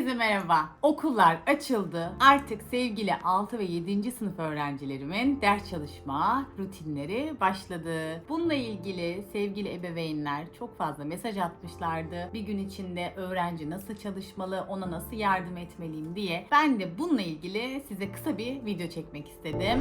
Herkese merhaba. Okullar açıldı. Artık sevgili 6 ve 7. sınıf öğrencilerimin ders çalışma rutinleri başladı. Bununla ilgili sevgili ebeveynler çok fazla mesaj atmışlardı. Bir gün içinde öğrenci nasıl çalışmalı, ona nasıl yardım etmeliyim diye. Ben de bununla ilgili size kısa bir video çekmek istedim.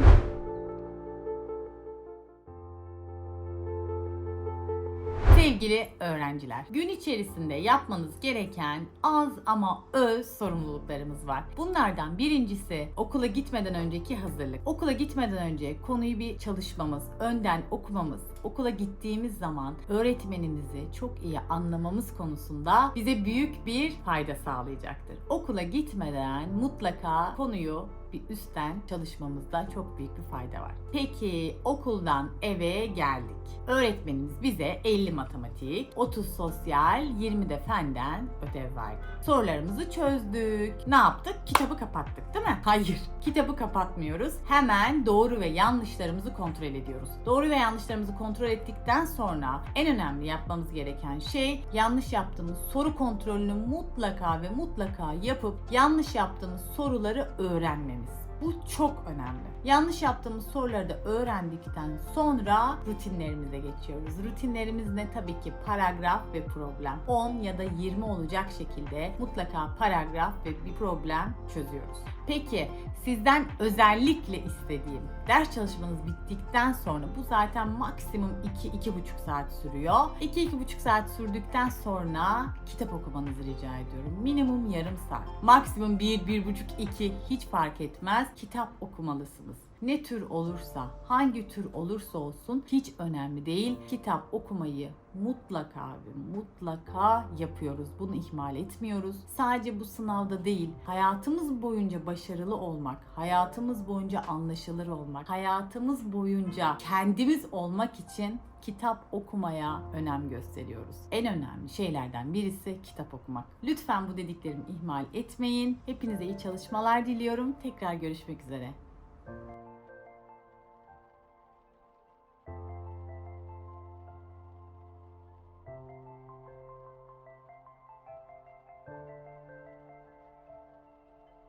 Sevgili öğrenciler, gün içerisinde yapmanız gereken az ama öz sorumluluklarımız var. Bunlardan birincisi okula gitmeden önceki hazırlık. Okula gitmeden önce konuyu bir çalışmamız, önden okumamız, okula gittiğimiz zaman öğretmenimizi çok iyi anlamamız konusunda bize büyük bir fayda sağlayacaktır. Okula gitmeden mutlaka konuyu bir üstten çalışmamızda çok büyük bir fayda var. Peki okuldan eve geldik. Öğretmenimiz bize 50 matematik, 30 sosyal, 20 de fenden ödev verdi. Sorularımızı çözdük. Ne yaptık? Kitabı kapattık değil mi? Hayır. Kitabı kapatmıyoruz. Hemen doğru ve yanlışlarımızı kontrol ediyoruz. Doğru ve yanlışlarımızı kontrol ettikten sonra en önemli yapmamız gereken şey yanlış yaptığımız soru kontrolünü mutlaka ve mutlaka yapıp yanlış yaptığımız soruları öğrenmemiz. Bu çok önemli. Yanlış yaptığımız soruları da öğrendikten sonra rutinlerimize geçiyoruz. Rutinlerimiz ne? Tabii ki paragraf ve problem. 10 ya da 20 olacak şekilde mutlaka paragraf ve bir problem çözüyoruz. Peki sizden özellikle istediğim ders çalışmanız bittikten sonra bu zaten maksimum 2-2,5 saat sürüyor. 2-2,5 saat sürdükten sonra kitap okumanızı rica ediyorum. Minimum yarım saat. Maksimum 1-1,5-2 hiç fark etmez. Kitap okumalısınız. Ne tür olursa, hangi tür olursa olsun hiç önemli değil. Kitap okumayı mutlaka ve mutlaka yapıyoruz. Bunu ihmal etmiyoruz. Sadece bu sınavda değil, hayatımız boyunca başarılı olmak, hayatımız boyunca anlaşılır olmak, hayatımız boyunca kendimiz olmak için kitap okumaya önem gösteriyoruz. En önemli şeylerden birisi kitap okumak. Lütfen bu dediklerimi ihmal etmeyin. Hepinize iyi çalışmalar diliyorum. Tekrar görüşmek üzere.